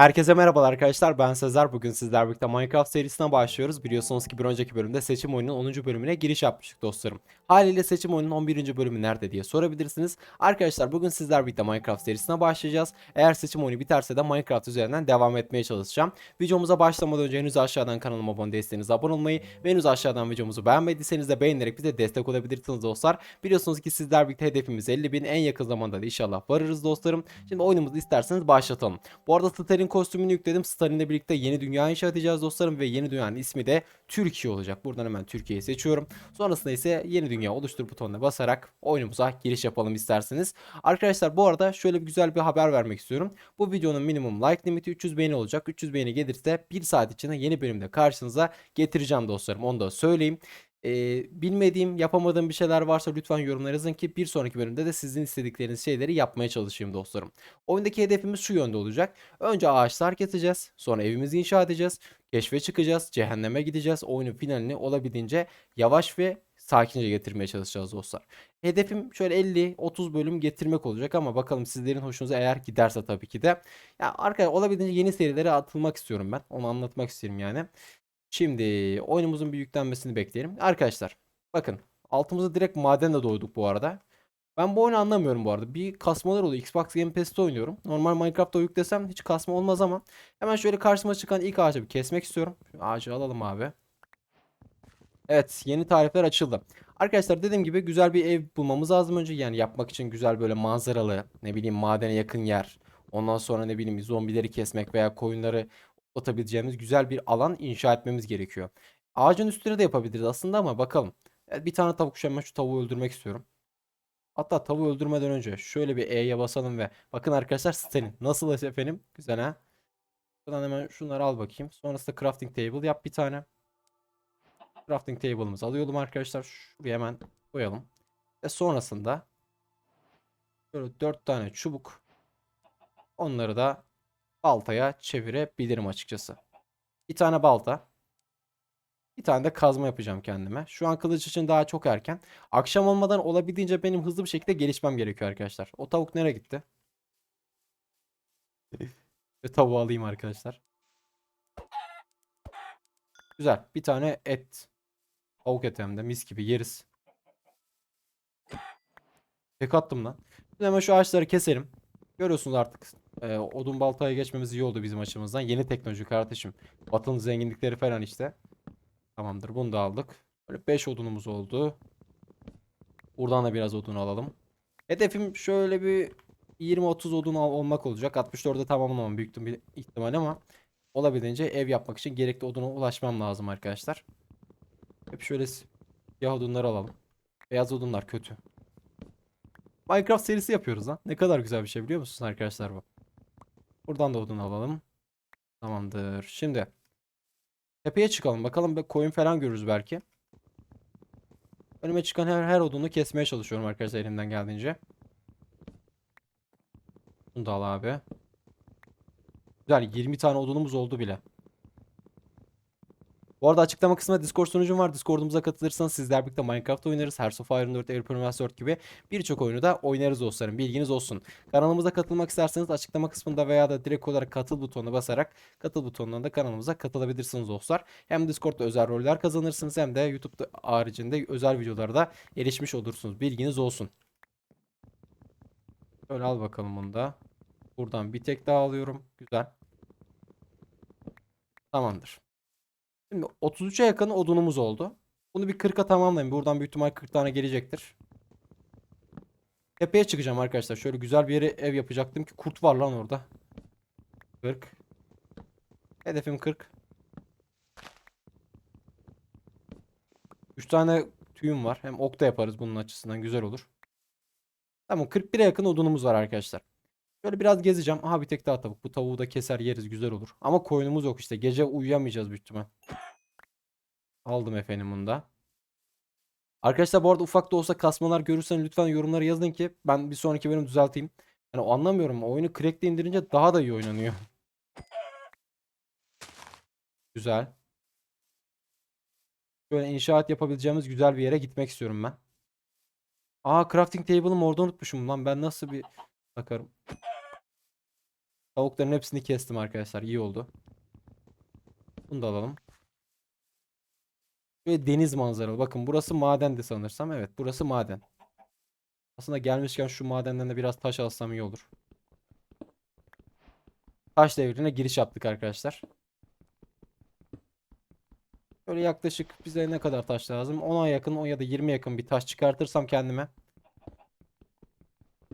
Herkese merhabalar arkadaşlar. Ben Sezer. Bugün sizler birlikte Minecraft serisine başlıyoruz. Biliyorsunuz ki bir önceki bölümde seçim oyunun 10. bölümüne giriş yapmıştık dostlarım. Haliyle seçim oyunun 11. bölümü nerede diye sorabilirsiniz. Arkadaşlar bugün sizler birlikte Minecraft serisine başlayacağız. Eğer seçim oyunu biterse de Minecraft üzerinden devam etmeye çalışacağım. Videomuza başlamadan önce henüz aşağıdan kanalıma abone değilseniz abone olmayı Ve henüz aşağıdan videomuzu beğenmediyseniz de beğenerek bize destek olabilirsiniz dostlar. Biliyorsunuz ki sizler birlikte hedefimiz 50 bin. En yakın zamanda da inşallah varırız dostlarım. Şimdi oyunumuzu isterseniz başlatalım. Bu arada Stalin kostümünü yükledim. Stalin'le birlikte yeni dünya inşa edeceğiz dostlarım ve yeni dünyanın ismi de Türkiye olacak. Buradan hemen Türkiye'yi seçiyorum. Sonrasında ise yeni dünya oluştur butonuna basarak oyunumuza giriş yapalım isterseniz. Arkadaşlar bu arada şöyle bir güzel bir haber vermek istiyorum. Bu videonun minimum like limiti 300 beğeni olacak. 300 beğeni gelirse 1 saat içinde yeni bölümde karşınıza getireceğim dostlarım. Onu da söyleyeyim. Ee, bilmediğim, yapamadığım bir şeyler varsa lütfen yorumlara yazın ki bir sonraki bölümde de sizin istedikleriniz şeyleri yapmaya çalışayım dostlarım. Oyundaki hedefimiz şu yönde olacak. Önce ağaçlar keseceğiz. Sonra evimizi inşa edeceğiz. Keşfe çıkacağız. Cehenneme gideceğiz. Oyunun finalini olabildiğince yavaş ve sakince getirmeye çalışacağız dostlar. Hedefim şöyle 50-30 bölüm getirmek olacak ama bakalım sizlerin hoşunuza eğer giderse tabii ki de. Ya arkadaşlar olabildiğince yeni serilere atılmak istiyorum ben. Onu anlatmak isterim yani. Şimdi oyunumuzun bir yüklenmesini bekleyelim. Arkadaşlar bakın altımızda direkt madenle doyduk bu arada. Ben bu oyunu anlamıyorum bu arada. Bir kasmalar oluyor. Xbox Game Pass'te oynuyorum. Normal Minecraft'ta yüklesem hiç kasma olmaz ama hemen şöyle karşıma çıkan ilk ağacı bir kesmek istiyorum. Şu ağacı alalım abi. Evet yeni tarifler açıldı. Arkadaşlar dediğim gibi güzel bir ev bulmamız lazım önce. Yani yapmak için güzel böyle manzaralı ne bileyim madene yakın yer. Ondan sonra ne bileyim zombileri kesmek veya koyunları atabileceğimiz güzel bir alan inşa etmemiz gerekiyor. Ağacın üstüne de yapabiliriz aslında ama bakalım. Evet, bir tane tavuk hemen şu tavuğu öldürmek istiyorum. Hatta tavuğu öldürmeden önce şöyle bir E'ye basalım ve bakın arkadaşlar Stalin. Nasıl efendim? Güzel ha. Buradan hemen şunları al bakayım. Sonrasında crafting table yap bir tane. Crafting table'ımızı alıyorum arkadaşlar. Şuraya hemen koyalım. Ve sonrasında böyle 4 tane çubuk. Onları da baltaya çevirebilirim açıkçası. Bir tane balta. Bir tane de kazma yapacağım kendime. Şu an kılıç için daha çok erken. Akşam olmadan olabildiğince benim hızlı bir şekilde gelişmem gerekiyor arkadaşlar. O tavuk nereye gitti? Ve tavuğu alayım arkadaşlar. Güzel. Bir tane et. Tavuk eti hem de mis gibi yeriz. Tek attım lan. Şimdi hemen şu ağaçları keselim. Görüyorsunuz artık e, odun baltaya geçmemiz iyi oldu bizim açımızdan. Yeni teknoloji kardeşim. Batının zenginlikleri falan işte. Tamamdır bunu da aldık. Böyle 5 odunumuz oldu. Buradan da biraz odun alalım. Hedefim şöyle bir 20-30 odun olmak olacak. 64'e tamamlamam büyük ihtimal ama olabildiğince ev yapmak için gerekli oduna ulaşmam lazım arkadaşlar. Hep şöyle siyah odunları alalım. Beyaz odunlar kötü. Minecraft serisi yapıyoruz lan. Ne kadar güzel bir şey biliyor musunuz arkadaşlar bu? Buradan da odun alalım. Tamamdır. Şimdi tepeye çıkalım. Bakalım bir koyun falan görürüz belki. Önüme çıkan her, her odunu kesmeye çalışıyorum arkadaşlar elimden geldiğince. Bunu da al abi. Güzel 20 tane odunumuz oldu bile. Bu arada açıklama kısmında Discord sunucum var. Discord'umuza katılırsanız sizler birlikte Minecraft oynarız. Hearts of Iron 4, Airplane 4 gibi birçok oyunu da oynarız dostlarım. Bilginiz olsun. Kanalımıza katılmak isterseniz açıklama kısmında veya da direkt olarak katıl butonuna basarak katıl butonundan da kanalımıza katılabilirsiniz dostlar. Hem Discord'da özel roller kazanırsınız hem de YouTube'da haricinde özel videolara da erişmiş olursunuz. Bilginiz olsun. Şöyle al bakalım bunu da. Buradan bir tek daha alıyorum. Güzel. Tamamdır. Şimdi 33'e yakın odunumuz oldu. Bunu bir 40'a tamamlayayım. Buradan büyük ihtimal 40 tane gelecektir. Tepeye çıkacağım arkadaşlar. Şöyle güzel bir yere ev yapacaktım ki kurt var lan orada. 40. Hedefim 40. 3 tane tüyüm var. Hem ok da yaparız bunun açısından güzel olur. Tamam 41'e yakın odunumuz var arkadaşlar. Şöyle biraz gezeceğim. Aha bir tek daha tavuk. Bu tavuğu da keser yeriz güzel olur. Ama koyunumuz yok işte. Gece uyuyamayacağız büyük ihtimal. Aldım efendim bunu da. Arkadaşlar bu arada ufak da olsa kasmalar görürseniz lütfen yorumlara yazın ki ben bir sonraki bölüm düzelteyim. Yani o anlamıyorum. Oyunu crack'le indirince daha da iyi oynanıyor. Güzel. Böyle inşaat yapabileceğimiz güzel bir yere gitmek istiyorum ben. Aa crafting table'ımı orada unutmuşum lan. Ben nasıl bir bakarım. Tavukların hepsini kestim arkadaşlar. İyi oldu. Bunu da alalım. Böyle deniz manzaralı. Bakın burası madendi sanırsam. Evet burası maden. Aslında gelmişken şu madenden de biraz taş alsam iyi olur. Taş devrine giriş yaptık arkadaşlar. Böyle yaklaşık bize ne kadar taş lazım? 10'a yakın o ya da 20 yakın bir taş çıkartırsam kendime.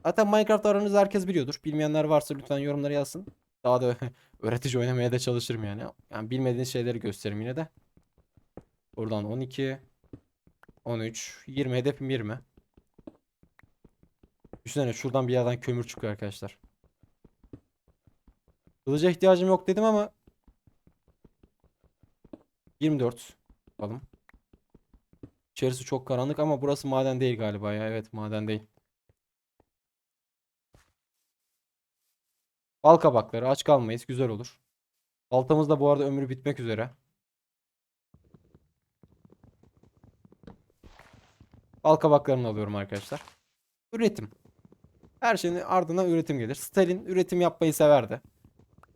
Zaten Minecraft aranız herkes biliyordur. Bilmeyenler varsa lütfen yorumlara yazsın. Daha da öğretici oynamaya da çalışırım yani. Yani bilmediğiniz şeyleri gösteririm yine de. Buradan 12 13 20 hedefim 20. Düşünsene şuradan bir yerden kömür çıkıyor arkadaşlar. Kılıca ihtiyacım yok dedim ama 24 yapalım. İçerisi çok karanlık ama burası maden değil galiba ya. Evet maden değil. Bal kabakları aç kalmayız. Güzel olur. Baltamız da bu arada ömrü bitmek üzere. Bal kabaklarını alıyorum arkadaşlar. Üretim. Her şeyin ardından üretim gelir. Stalin üretim yapmayı severdi.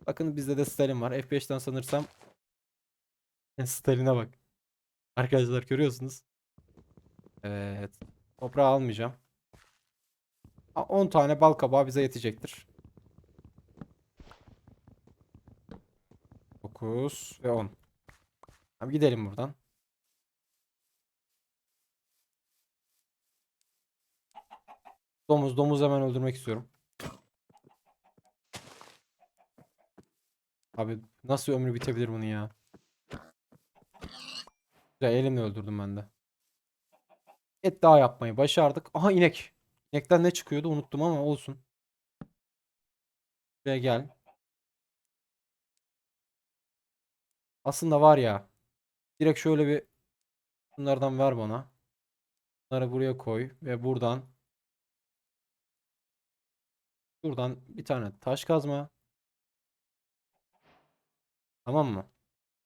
Bakın bizde de Stalin var. F5'ten sanırsam Stalin'e bak. Arkadaşlar görüyorsunuz. Evet. Toprağı almayacağım. A- 10 tane bal kabağı bize yetecektir. 9 ve 10. Tamam gidelim buradan. Domuz, domuz hemen öldürmek istiyorum. Abi nasıl ömrü bitebilir bunun ya? Güzel elimle öldürdüm ben de. Et daha yapmayı başardık. Aha inek. İnekten ne çıkıyordu unuttum ama olsun. Buraya gel. Aslında var ya. Direkt şöyle bir bunlardan ver bana. Bunları buraya koy ve buradan Buradan bir tane taş kazma. Tamam mı?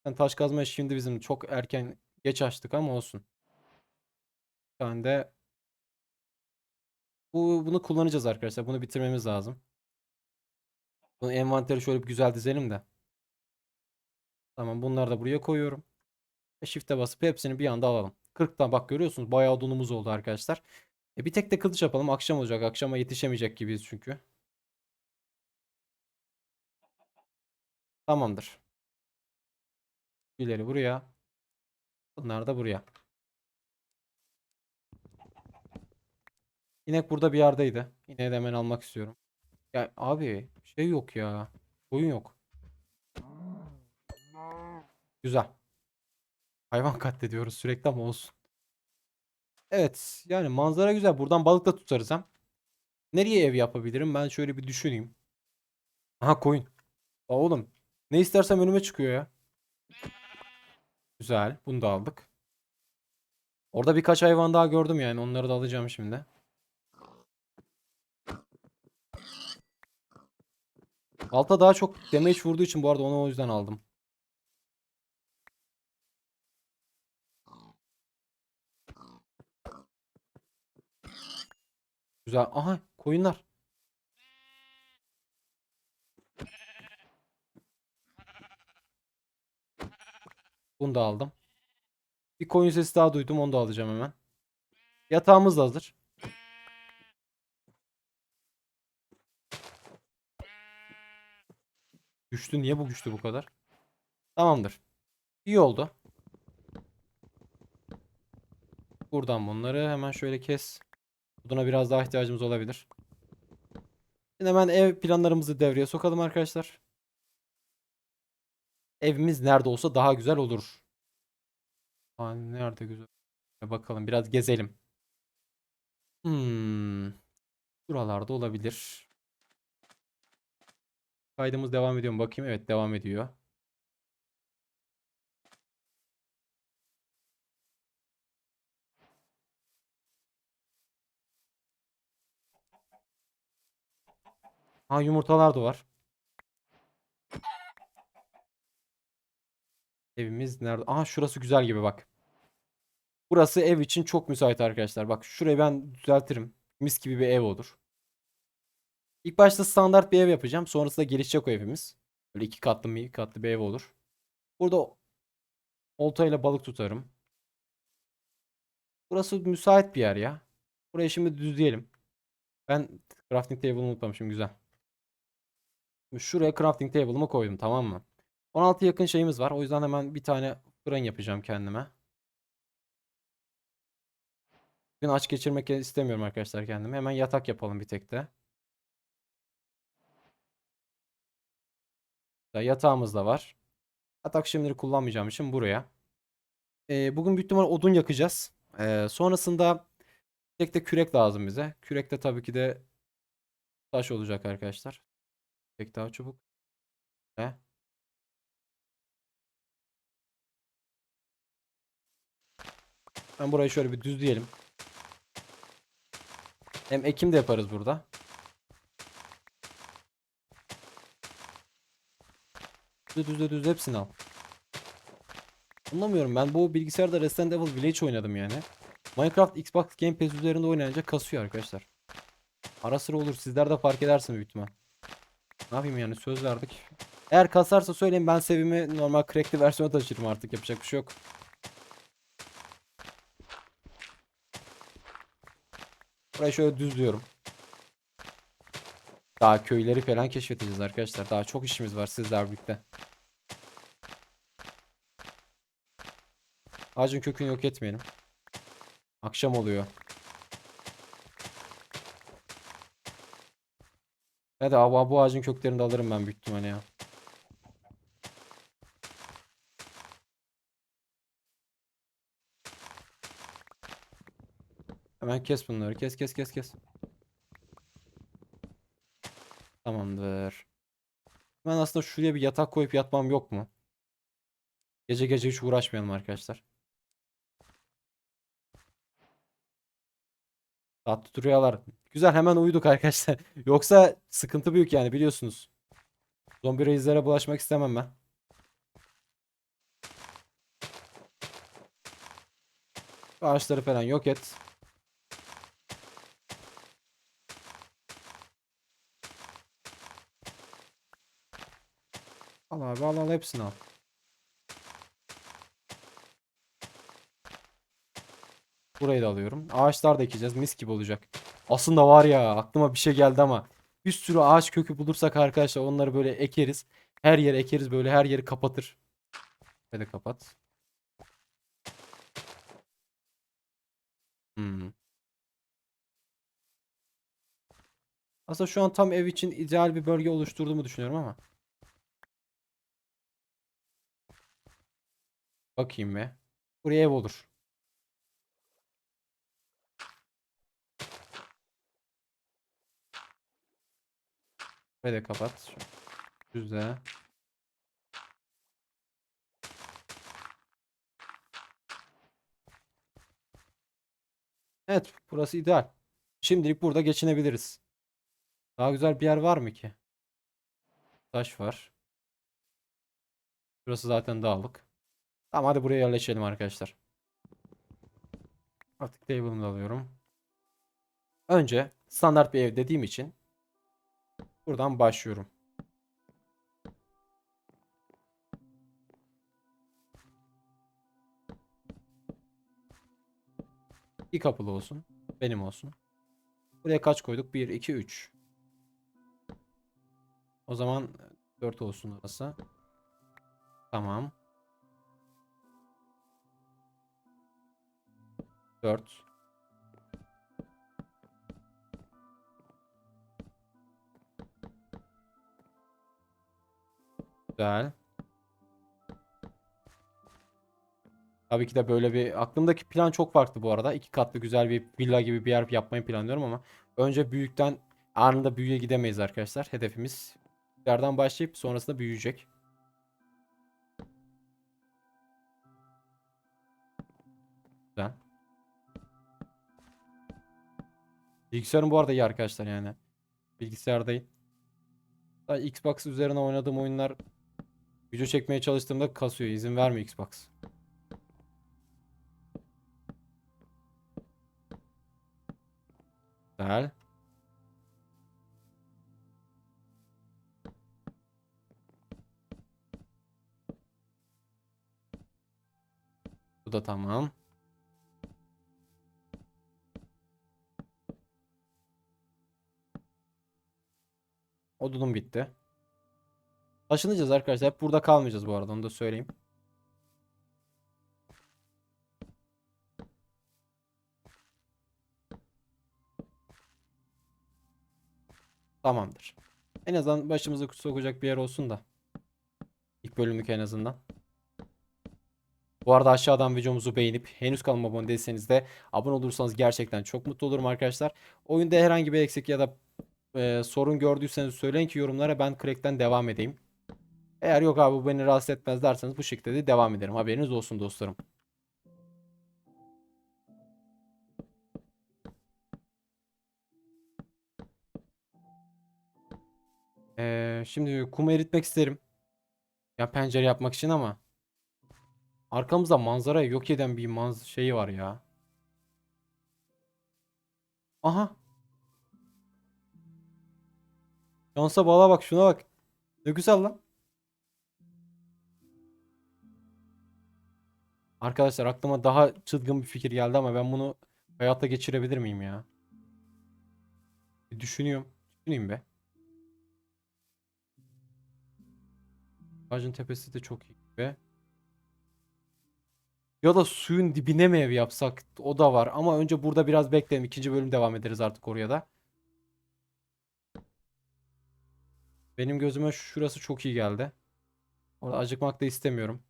Sen taş kazma şimdi bizim çok erken geç açtık ama olsun. Bir tane de bu bunu kullanacağız arkadaşlar. Bunu bitirmemiz lazım. Bunu envanteri şöyle bir güzel dizelim de. Tamam bunları da buraya koyuyorum. Ve shift'e basıp hepsini bir anda alalım. 40 tane bak görüyorsunuz bayağı odunumuz oldu arkadaşlar. E bir tek de kılıç yapalım. Akşam olacak. Akşama yetişemeyecek gibiyiz çünkü. Tamamdır. İleri buraya. Bunlar da buraya. İnek burada bir yerdeydi. İneği de hemen almak istiyorum. Ya abi şey yok ya. Koyun yok. Güzel. Hayvan katlediyoruz sürekli ama olsun. Evet yani manzara güzel. Buradan balık da tutarız hem. Nereye ev yapabilirim? Ben şöyle bir düşüneyim. Aha koyun. Oğlum ne istersem önüme çıkıyor ya. Güzel. Bunu da aldık. Orada birkaç hayvan daha gördüm yani. Onları da alacağım şimdi. Balta daha çok damage vurduğu için bu arada onu o yüzden aldım. Güzel. Aha koyunlar. Bunu da aldım. Bir koyun sesi daha duydum. Onu da alacağım hemen. Yatağımız da hazır. Güçlü. Niye bu güçlü bu kadar? Tamamdır. İyi oldu. Buradan bunları hemen şöyle kes. Buna biraz daha ihtiyacımız olabilir. Şimdi hemen ev planlarımızı devreye sokalım arkadaşlar. Evimiz nerede olsa daha güzel olur. Aa, nerede güzel? Bakalım biraz gezelim. Hmm. Buralarda olabilir. Kaydımız devam ediyor mu? Bakayım. Evet devam ediyor. Ha yumurtalar da var. Evimiz nerede? Aha şurası güzel gibi bak. Burası ev için çok müsait arkadaşlar. Bak şurayı ben düzeltirim. Mis gibi bir ev olur. İlk başta standart bir ev yapacağım. Sonrasında gelişecek o evimiz. Böyle iki katlı bir katlı bir ev olur. Burada oltayla balık tutarım. Burası müsait bir yer ya. Burayı şimdi düzleyelim. Ben crafting table'ı unutmamışım güzel. Şuraya crafting table'ımı koydum tamam mı? 16 yakın şeyimiz var. O yüzden hemen bir tane fırın yapacağım kendime. Bugün aç geçirmek istemiyorum arkadaşlar kendime. Hemen yatak yapalım bir tek de. Ya Yatağımız da var. Yatak şimdilik kullanmayacağım için buraya. Ee, bugün büyük ihtimal odun yakacağız. Ee, sonrasında tek de kürek lazım bize. Kürek de tabii ki de taş olacak arkadaşlar. Tek daha çubuk. Ve ben burayı şöyle bir düzleyelim. Hem ekim de yaparız burada. Düzle düzle düzle hepsini al. Anlamıyorum ben bu bilgisayarda Resident Evil Village oynadım yani. Minecraft Xbox Game Pass üzerinde oynayınca kasıyor arkadaşlar. Ara sıra olur sizler de fark edersiniz büyük. Ne yapayım yani söz verdik. Eğer kasarsa söyleyin ben sevimi normal crackli versiyona taşırım artık yapacak bir şey yok. Burayı şöyle düzlüyorum. Daha köyleri falan keşfedeceğiz arkadaşlar. Daha çok işimiz var sizler birlikte. Ağacın kökünü yok etmeyelim. Akşam oluyor. Hadi bu, bu ağacın köklerini de alırım ben büyük ihtimalle ya. Hemen kes bunları. Kes kes kes kes. Tamamdır. Ben aslında şuraya bir yatak koyup yatmam yok mu? Gece gece hiç uğraşmayalım arkadaşlar. Tatlı rüyalar. Güzel hemen uyuduk arkadaşlar. Yoksa sıkıntı büyük yani biliyorsunuz. Zombi reizlere bulaşmak istemem ben. Ağaçları falan yok et. Abi al al hepsini al. Burayı da alıyorum. Ağaçlar da ekeceğiz. Mis gibi olacak. Aslında var ya aklıma bir şey geldi ama bir sürü ağaç kökü bulursak arkadaşlar onları böyle ekeriz. Her yere ekeriz böyle her yeri kapatır. Böyle kapat. Hmm. Aslında şu an tam ev için ideal bir bölge oluşturduğumu düşünüyorum ama. Bakayım be. Buraya ev olur. Ve de kapat. Güzel. Evet, burası ideal. Şimdilik burada geçinebiliriz. Daha güzel bir yer var mı ki? Taş var. Burası zaten dağlık. Tamam hadi buraya yerleşelim arkadaşlar. Artık table'ımı da alıyorum. Önce standart bir ev dediğim için buradan başlıyorum. Bir kapılı olsun. Benim olsun. Buraya kaç koyduk? 1, 2, 3. O zaman 4 olsun orası. Tamam. 4. Güzel. Tabii ki de böyle bir aklımdaki plan çok farklı bu arada. İki katlı güzel bir villa gibi bir yer yapmayı planlıyorum ama önce büyükten anında büyüye gidemeyiz arkadaşlar. Hedefimiz yerden başlayıp sonrasında büyüyecek. Güzel. Bilgisayarım bu arada iyi arkadaşlar yani. Bilgisayar değil. Daha Xbox üzerine oynadığım oyunlar video çekmeye çalıştığımda kasıyor. İzin vermiyor Xbox. Güzel. Bu da tamam. Odunum bitti. Taşınacağız arkadaşlar. Hep burada kalmayacağız bu arada. Onu da söyleyeyim. Tamamdır. En azından başımıza sokacak bir yer olsun da. İlk bölümlük en azından. Bu arada aşağıdan videomuzu beğenip henüz kanalıma abone değilseniz de abone olursanız gerçekten çok mutlu olurum arkadaşlar. Oyunda herhangi bir eksik ya da e, sorun gördüyseniz söyleyin ki yorumlara ben Crack'ten devam edeyim. Eğer yok abi bu beni rahatsız etmez derseniz bu şekilde de devam ederim. Haberiniz olsun dostlarım. Ee, şimdi kumu eritmek isterim. Ya pencere yapmak için ama arkamızda manzarayı yok eden bir manz şeyi var ya. Aha. Şansa bağla bak şuna bak. Ne güzel lan. Arkadaşlar aklıma daha çılgın bir fikir geldi ama ben bunu hayata geçirebilir miyim ya? Bir düşünüyorum. Düşüneyim be. Ağacın tepesi de çok iyi be. Ya da suyun dibine mi ev yapsak? O da var. Ama önce burada biraz bekleyelim. İkinci bölüm devam ederiz artık oraya da. Benim gözüme şurası çok iyi geldi. Orada acıkmak da istemiyorum.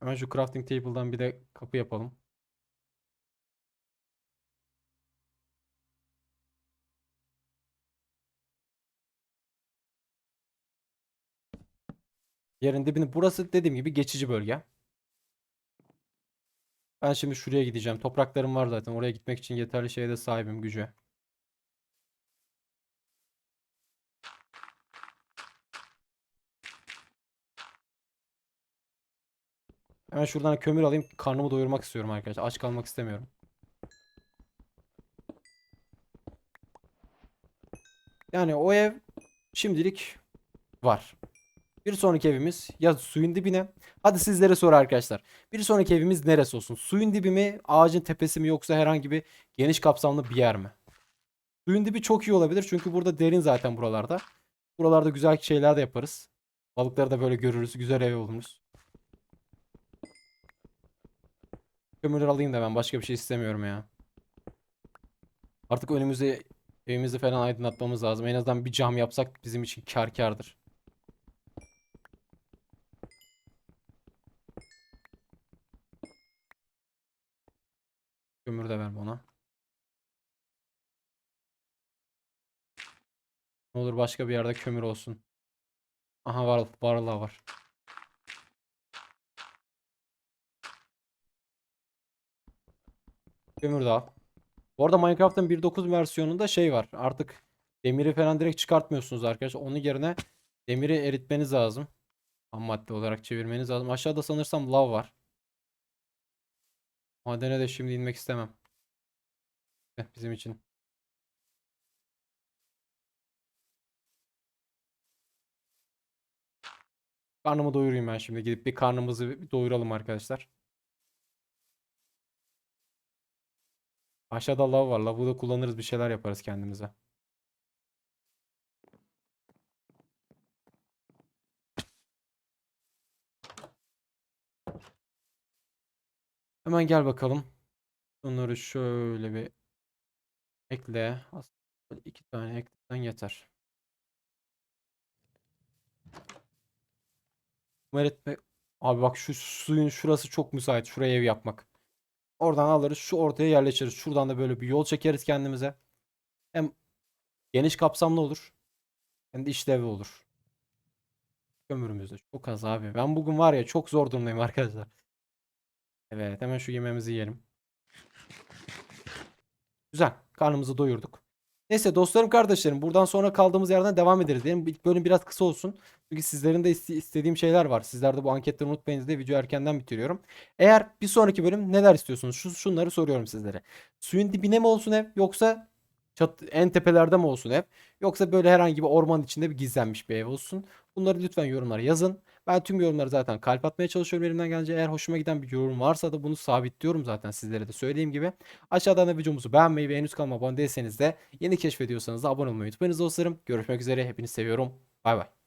Hemen şu crafting table'dan bir de kapı yapalım. Yerin dibini burası dediğim gibi geçici bölge. Ben şimdi şuraya gideceğim. Topraklarım var zaten. Oraya gitmek için yeterli şeye de sahibim güce. Hemen şuradan kömür alayım. Karnımı doyurmak istiyorum arkadaşlar. Aç kalmak istemiyorum. Yani o ev şimdilik var. Bir sonraki evimiz ya suyun dibine. Hadi sizlere soru arkadaşlar. Bir sonraki evimiz neresi olsun? Suyun dibi mi, ağacın tepesi mi yoksa herhangi bir geniş kapsamlı bir yer mi? Suyun dibi çok iyi olabilir çünkü burada derin zaten buralarda. Buralarda güzel şeyler de yaparız. Balıkları da böyle görürüz. Güzel ev oluruz. Kömürleri alayım da ben başka bir şey istemiyorum ya. Artık önümüzde evimizi falan aydınlatmamız lazım. En azından bir cam yapsak bizim için kar kardır. Kömür de ver bana. Ne olur başka bir yerde kömür olsun. Aha var, varla var. Kömür de. Bu arada Minecraft'ın 1.9 versiyonunda şey var. Artık demiri falan direkt çıkartmıyorsunuz arkadaşlar. Onun yerine demiri eritmeniz lazım. Ham madde olarak çevirmeniz lazım. Aşağıda sanırsam lav var. Madene de şimdi inmek istemem. Bizim için. Karnımı doyurayım ben şimdi. Gidip bir karnımızı doyuralım arkadaşlar. Aşağıda lav var. Lavı da kullanırız bir şeyler yaparız kendimize. Hemen gel bakalım. Bunları şöyle bir ekle. Aslında iki tane eklesen yeter. Öğretme. Abi bak şu suyun şurası çok müsait. Şuraya ev yapmak. Oradan alırız. Şu ortaya yerleşiriz. Şuradan da böyle bir yol çekeriz kendimize. Hem geniş kapsamlı olur. Hem de işlevli olur. Kömürümüz de çok az abi. Ben bugün var ya çok zor durumdayım arkadaşlar. Evet hemen şu yemeğimizi yiyelim. Güzel. Karnımızı doyurduk. Neyse dostlarım kardeşlerim buradan sonra kaldığımız yerden devam ederiz. Benim ilk bölüm biraz kısa olsun. Çünkü sizlerin de iste- istediğim şeyler var. Sizler de bu anketleri unutmayınız diye video erkenden bitiriyorum. Eğer bir sonraki bölüm neler istiyorsunuz? Şu, şunları soruyorum sizlere. Suyun dibine mi olsun ev yoksa çat, en tepelerde mi olsun ev? Yoksa böyle herhangi bir ormanın içinde bir gizlenmiş bir ev olsun? Bunları lütfen yorumlara yazın. Ben tüm yorumlara zaten kalp atmaya çalışıyorum elimden gelince. Eğer hoşuma giden bir yorum varsa da bunu sabitliyorum zaten sizlere de söylediğim gibi. Aşağıdan da videomuzu beğenmeyi ve henüz kanalıma abone değilseniz de yeni keşfediyorsanız da abone olmayı unutmayınız dostlarım. Görüşmek üzere. Hepinizi seviyorum. Bay bay.